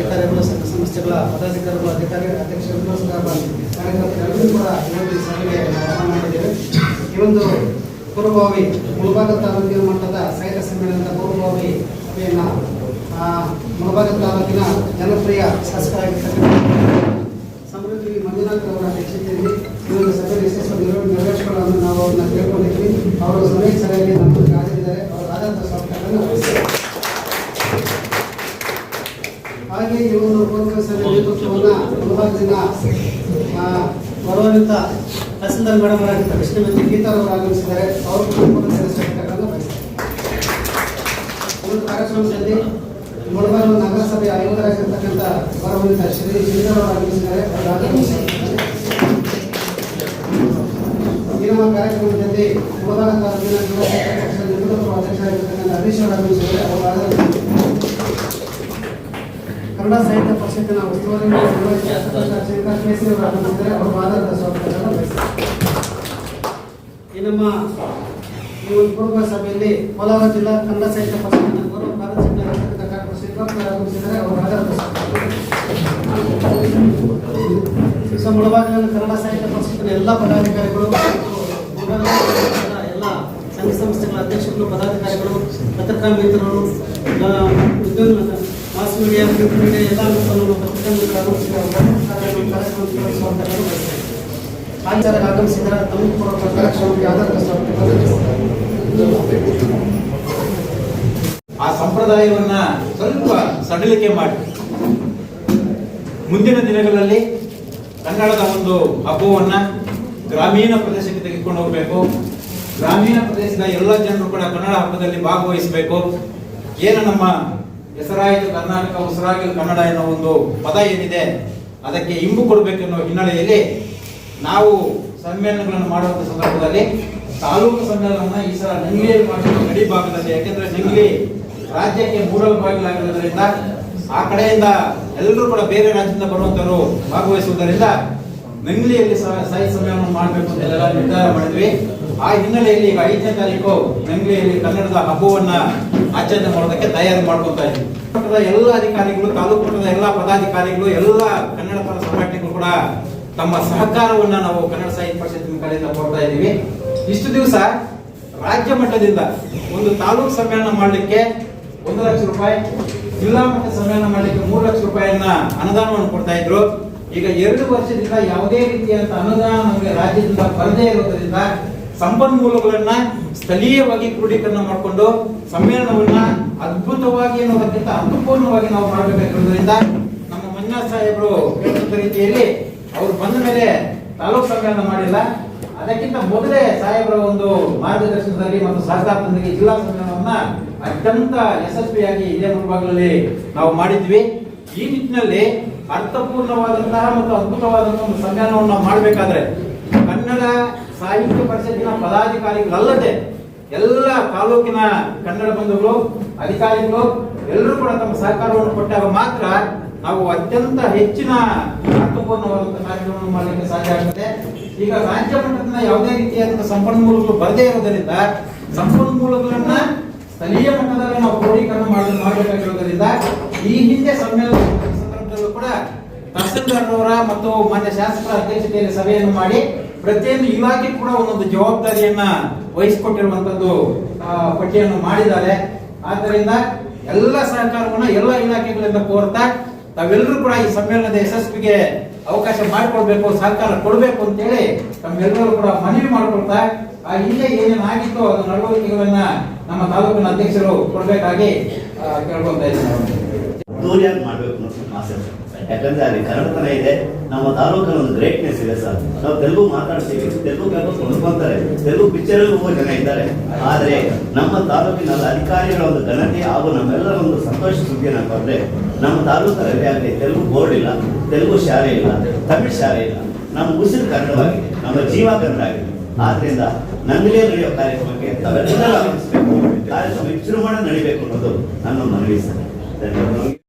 ಅಧಿಕಾರಿಗಳು ಸಂಘ ಸಂಸ್ಥೆಗಳ ಪದಾಧಿಕಾರಿಗಳು, ಅಧಿಕಾರಿ ಅಧ್ಯಕ್ಷರು ಸಹ ಕಾರ್ಯಕರ್ತರೆಲ್ಲರೂ ಕೂಡ ಈ ಸಭೆಗೆ ಆಹ್ವಾನ ಮಾಡಿದ್ದೇವೆ ಈ ಒಂದು ಪೂರ್ವಭಾವಿ ಮುಳಬಾಗ ತಾಲೂಕಿನ ಮಟ್ಟದ ಸಾಹಿತ್ಯ ಸಮ್ಮೇಳನದ ಪೂರ್ವಭಾವಿ ಸಭೆಯನ್ನು ಮುಳಬಾಗ ತಾಲೂಕಿನ ಜನಪ್ರಿಯ ಶಾಸಕರಾಗಿರ್ತಕ್ಕಂಥ ಸಮೃದ್ಧಿ ಮಂಜುನಾಥ್ ಅವರ ಅಧ್ಯಕ್ಷತೆಯಲ್ಲಿ ಈ ಒಂದು ಸಭೆ ಯಶಸ್ವಿ ನೆರವೇರಿಸಿಕೊಳ್ಳೋದನ್ನು ನಾವು ಅವ್ರನ್ನ ಕೇಳ್ಕೊಂಡಿದ್ವಿ ಅವರು ಸಮಯ ಸರಿಯಾಗಿ ನಮ್ಮ ಹಾಜರಿದ್ದಾರೆ. ಹಾಗೆ ಈ ಒಂದು ಸಭೆ ನೇತೃತ್ವವನ್ನು ಮುಳಬಾಗಿನ ಆ, ಗೌರವಾನ್ವಿತ ತಹಸೀಲ್ದಾರ್ ಮೇಡಮ್ ಅವರಾಗಿದ್ದ ಕೃಷ್ಣಮತಿ ಗೀತಾ ಅವರು ಆಗಮಿಸಿದ್ದಾರೆ. ಅವರು ಕಾರ್ಯಕ್ರಮದಲ್ಲಿ ಮುಳಬಾಗಿಲು ನಗರಸಭೆಯ ಆಯುಕ್ತರಾಗಿರ್ತಕ್ಕಂಥ ಗೌರವಾನ್ವಿತ ಶ್ರೀ ಶ್ರೀಧರ್ ಅವರು ಆಗಮಿಸಿದ್ದಾರೆ. ಈ ನಮ್ಮ ಕಾರ್ಯಕ್ರಮದಲ್ಲಿ ಮುಳಬಾಗ ತಾಲೂಕಿನ ಅಧ್ಯಕ್ಷರಾಗಿರ್ತಕ್ಕಂಥ ಹರೀಶ್ ಅವರು ಆಗಮಿಸಿದ್ದಾರೆ ಕನ್ನಡ ಸಾಹಿತ್ಯ ಪರಿಷತ್ತಿನ ಉಸ್ತುವಾರಿ ಶ್ರೀಕಾಂತ್ ಕೇಸರಿ ಅವರು ಆಗಮಿಸಿದ್ದಾರೆ ಅವರು ಆಧಾರದ ಈ ನಮ್ಮ ಈ ಒಂದು ಪೂರ್ವ ಸಭೆಯಲ್ಲಿ ಕೋಲಾರ ಜಿಲ್ಲಾ ಕನ್ನಡ ಸಾಹಿತ್ಯ ಪರಿಷತ್ತಿನ ಗೌರವ ಭಾರತ ಜಿಲ್ಲಾ ಶ್ರೀಕಾಂತ್ ಅವರು ಆಗಮಿಸಿದ್ದಾರೆ ಅವರು ಆಧಾರದ ಸ್ವಾಗತ ಸೊ ಮುಳಬಾಗಿಲಿನ ಕನ್ನಡ ಸಾಹಿತ್ಯ ಪರಿಷತ್ತಿನ ಎಲ್ಲ ಪದಾಧಿಕಾರಿಗಳು, ಎಲ್ಲ ಸಂಘ ಸಂಸ್ಥೆಗಳ ಅಧ್ಯಕ್ಷರು, ಪದಾಧಿಕಾರಿಗಳು, ಪತ್ರಿಕಾ ಮಿತ್ರರು ಉದ್ಯೋಗ ಆಗಮಿಸಿದ ಆ ಸಂಪ್ರದಾಯವನ್ನ ಸ್ವಲ್ಪ ಸಡಿಲಿಕೆ ಮಾಡಿ. ಮುಂದಿನ ದಿನಗಳಲ್ಲಿ ಕನ್ನಡದ ಒಂದು ಹಬ್ಬವನ್ನ ಗ್ರಾಮೀಣ ಪ್ರದೇಶಕ್ಕೆ ತೆಗೆದುಕೊಂಡು ಹೋಗಬೇಕು. ಗ್ರಾಮೀಣ ಪ್ರದೇಶದ ಎಲ್ಲ ಜನರು ಕೂಡ ಕನ್ನಡ ಹಬ್ಬದಲ್ಲಿ ಭಾಗವಹಿಸಬೇಕು. ಏನು ನಮ್ಮ ಹೆಸರಾಯಿತು ಕರ್ನಾಟಕ ಉಸಿರಾಗಿಲು ಕನ್ನಡ ಎನ್ನುವ ಒಂದು ಪದ ಏನಿದೆ, ಅದಕ್ಕೆ ಇಂಬು ಕೊಡಬೇಕೆನ್ನುವ ಹಿನ್ನೆಲೆಯಲ್ಲಿ ನಾವು ಸಮ್ಮೇಳನಗಳನ್ನು ಮಾಡುವಂತ ಸಂದರ್ಭದಲ್ಲಿ ತಾಲೂಕು ಸಮ್ಮೇಳನವನ್ನು ಈ ಸಲ ನಂಗ್ಲಿಯಲ್ಲಿ ಮಾಡಿದ ಗಡಿ ಭಾಗದಲ್ಲಿ, ಯಾಕೆಂದ್ರೆ ನಂಗ್ಲಿ ರಾಜ್ಯಕ್ಕೆ ಮೂರಲ್ ಬಾಗಿಲಾಗಿರುವುದರಿಂದ ಆ ಕಡೆಯಿಂದ ಎಲ್ಲರೂ ಕೂಡ ಬೇರೆ ರಾಜ್ಯದಿಂದ ಬರುವಂತವರು ಭಾಗವಹಿಸುವುದರಿಂದ ನಂಗ್ಲಿಯಲ್ಲಿ ಸಹ ಸಮ್ಮೇಳನ ಮಾಡಬೇಕು ಅಂತೆಲ್ಲ ನಿರ್ಧಾರ ಮಾಡಿದ್ವಿ. ಆ ಹಿನ್ನೆಲೆಯಲ್ಲಿ ಈಗ ಐದನೇ ತಾರೀಕು ನಂಗ್ಲಿಯಲ್ಲಿ ಕನ್ನಡದ ಹಬ್ಬವನ್ನ ಆಚರಣೆ ಮಾಡೋದಕ್ಕೆ ತಯಾರಿ ಮಾಡ್ಕೊತಾ ಇದ್ದೀವಿ. ಎಲ್ಲ ಅಧಿಕಾರಿಗಳು, ತಾಲೂಕು ಮಟ್ಟದ ಎಲ್ಲ ಪದಾಧಿಕಾರಿಗಳು, ಎಲ್ಲ ಕನ್ನಡ ಪರ ಸಂಘಟನೆಗಳು ಕೂಡ ತಮ್ಮ ಸಹಕಾರವನ್ನ ನಾವು ಕನ್ನಡ ಸಾಹಿತ್ಯ ಪರಿಷತ್ತಿನ ಕಡೆಯಿಂದ ಕೊಡ್ತಾ ಇದ್ದೀವಿ. ಇಷ್ಟು ದಿವಸ ರಾಜ್ಯ ಮಟ್ಟದಿಂದ ಒಂದು ತಾಲೂಕು ಸಮ್ಮೇಳನ ಮಾಡಲಿಕ್ಕೆ ಒಂದು ಲಕ್ಷ ರೂಪಾಯಿ, ಜಿಲ್ಲಾ ಮಟ್ಟ ಸಮ್ಮೇಳನ ಮಾಡಲಿಕ್ಕೆ ಮೂರು ಲಕ್ಷ ರೂಪಾಯಿಯನ್ನ ಅನುದಾನವನ್ನು ಕೊಡ್ತಾ ಇದ್ರು. ಈಗ ಎರಡು ವರ್ಷದಿಂದ ಯಾವುದೇ ರೀತಿಯಾದ ಅನುದಾನ ನಮಗೆ ರಾಜ್ಯದಿಂದ ಬರದೇ ಇರೋದ್ರಿಂದ ಸಂಪನ್ಮೂಲಗಳನ್ನ ಸ್ಥಳೀಯವಾಗಿ ಕ್ರೋಢೀಕರಣ ಮಾಡಿಕೊಂಡು ಸಮ್ಮೇಳನವನ್ನ ಅದ್ಭುತವಾಗಿ ಅನ್ನೋದಕ್ಕಿಂತ ಅರ್ಥಪೂರ್ಣವಾಗಿ ನಾವು ಮಾಡಬೇಕಾಗಿರೋದ್ರಿಂದ ನಮ್ಮ ಮಂಜುನಾಥ್ ಸಾಹೇಬರು ಹೇಳುವಂತ ರೀತಿಯಲ್ಲಿ ಅವರು ಬಂದ ಮೇಲೆ ತಾಲೂಕು ಸಮ್ಮೇಳನ ಮಾಡಿಲ್ಲ. ಅದಕ್ಕಿಂತ ಮೊದಲೇ ಸಾಹೇಬರ ಒಂದು ಮಾರ್ಗದರ್ಶನದಲ್ಲಿ ಮತ್ತು ಸಹಕಾರದೊಂದಿಗೆ ಜಿಲ್ಲಾ ಸಮ್ಮೇಳನವನ್ನ ಅತ್ಯಂತ ಯಶಸ್ವಿಯಾಗಿ ಇದೇ ಮುಂಭಾಗದಲ್ಲಿ ನಾವು ಮಾಡಿದ್ವಿ. ಈ ನಿಟ್ಟಿನಲ್ಲಿ ಅರ್ಥಪೂರ್ಣವಾದಂತಹ ಮತ್ತು ಅದ್ಭುತವಾದಂತಹ ಒಂದು ಸಮ್ಮೇಳನವನ್ನು ನಾವು ಮಾಡಬೇಕಾದ್ರೆ ಕನ್ನಡ ಸಾಹಿತ್ಯ ಪರಿಷತ್ತಿನ ಪದಾಧಿಕಾರಿಗಳಲ್ಲದೆ ಎಲ್ಲ ತಾಲೂಕಿನ ಕನ್ನಡ ಬಂಧುಗಳು, ಅಧಿಕಾರಿಗಳು, ಎಲ್ಲರೂ ಕೂಡ ತಮ್ಮ ಸಹಕಾರವನ್ನು ಕೊಟ್ಟಾಗ ಮಾತ್ರ ನಾವು ಅತ್ಯಂತ ಹೆಚ್ಚಿನ ಅರ್ಥಪೂರ್ಣವಾದಂತಹ ಕಾರ್ಯಕ್ರಮವನ್ನು ಮಾಡಲಿಕ್ಕೆ ಸಾಧ್ಯ ಆಗುತ್ತೆ. ಈಗ ರಾಜ್ಯ ಮಟ್ಟದಿಂದ ಯಾವುದೇ ರೀತಿಯಾದಂತಹ ಸಂಪನ್ಮೂಲಗಳು ಬರದೇ ಇರೋದರಿಂದ, ಸಂಪನ್ಮೂಲಗಳನ್ನ ಸ್ಥಳೀಯ ಮಟ್ಟದಲ್ಲಿ ನಾವು ಕ್ರೋಢೀಕರಣ ಮಾಡಲು ಮಾಡಬೇಕಾಗಿರೋದ್ರಿಂದ ಈ ಹಿಂದೆ ಸಮ್ಮೇಳನ ಸಂದರ್ಭದಲ್ಲೂ ಕೂಡ ತಹಸೀಲ್ದಾರ್ರವರ ಮತ್ತು ಮಾನ್ಯ ಶಾಸಕರ ಅಧ್ಯಕ್ಷತೆಯಲ್ಲಿ ಸಭೆಯನ್ನು ಮಾಡಿ ಪ್ರತಿಯೊಂದು ಇಲಾಖೆ ಕೂಡ ಒಂದೊಂದು ಜವಾಬ್ದಾರಿಯನ್ನ ವಹಿಸಿಕೊಟ್ಟಿರುವಂತದ್ದು ಪಟ್ಟಿಯನ್ನು ಮಾಡಿದ್ದಾರೆ ಆದ್ದರಿಂದ ಎಲ್ಲ ಸಹಕಾರವನ್ನ ಎಲ್ಲ ಇಲಾಖೆಗಳಿಂದ ಕೋರ್ತಾ ತಾವೆಲ್ಲರೂ ಕೂಡ ಈ ಸಮ್ಮೇಳನದ ಯಶಸ್ವಿಗೆ ಅವಕಾಶ ಮಾಡಿಕೊಡ್ಬೇಕು, ಸಹಕಾರ ಕೊಡಬೇಕು ಅಂತೇಳಿ ತಮ್ಮೆಲ್ಲರೂ ಕೂಡ ಮನವಿ ಮಾಡಿಕೊಡ್ತಾ, ಆ ಹಿಂದೆ ಏನೇನು ಆಗಿತ್ತು ಅದು ನಡವಳಿಕೆಗಳನ್ನ ನಮ್ಮ ತಾಲೂಕಿನ ಅಧ್ಯಕ್ಷರು ಕೊಡಬೇಕಾಗಿ ಕೇಳ್ಕೊಂತ ಇದ್ದೀನಿ ಮಾಡಬೇಕು ಅನ್ನೋ ಆಸೆ. ಯಾಕಂದ್ರೆ ಅಲ್ಲಿ ಕನ್ನಡತನ ಇದೆ. ನಮ್ಮ ತಾಲೂಕಲ್ಲಿ ಒಂದು ಗ್ರೇಟ್ನೆಸ್ ಇದೆ ಸರ್. ನಾವು ತೆಲುಗು ಮಾತಾಡ್ತೀವಿ. ತೆಲುಗು ಪೇಪರ್ ಕೊಂಡ್ಕೊಂತಾರೆ. ತೆಲುಗು ಪಿಕ್ಚರ್ ಹೋಗೋ ಜನ ಇದ್ದಾರೆ. ಆದರೆ ನಮ್ಮ ತಾಲೂಕಿನಲ್ಲಿ ಅಧಿಕಾರಿಗಳ ಒಂದು ಘನತೆ ಹಾಗೂ ನಮ್ಮೆಲ್ಲರ ಒಂದು ಸಂತೋಷ ಸುದ್ದಿ ಏನಪ್ಪ ಅಂದ್ರೆ, ನಮ್ಮ ತಾಲೂಕಲ್ಲಿ ಆಗಲಿ ತೆಲುಗು ಬೋರ್ಡ್ ಇಲ್ಲ, ತೆಲುಗು ಶಾಲೆ ಇಲ್ಲ, ತಮಿಳ್ ಶಾಲೆ ಇಲ್ಲ. ನಮ್ಮ ಉಸಿರು ಕನ್ನಡವಾಗಿದೆ. ನಮ್ಮ ಜೀವ ಕನ್ನಡ ಆಗಿದೆ. ಆದ್ರಿಂದ ನಂದಿಲೇ ನಡೆಯೋ ಕಾರ್ಯಕ್ರಮಕ್ಕೆ ತಾವೆಲ್ಲ ಕಾರ್ಯಕ್ರಮ ವಿಜೃಂಭಣೆ ನಡಿಬೇಕು ಅನ್ನೋದು ನನ್ನ ಮನವಿ ಸರ್. ಧನ್ಯವಾದಗಳು.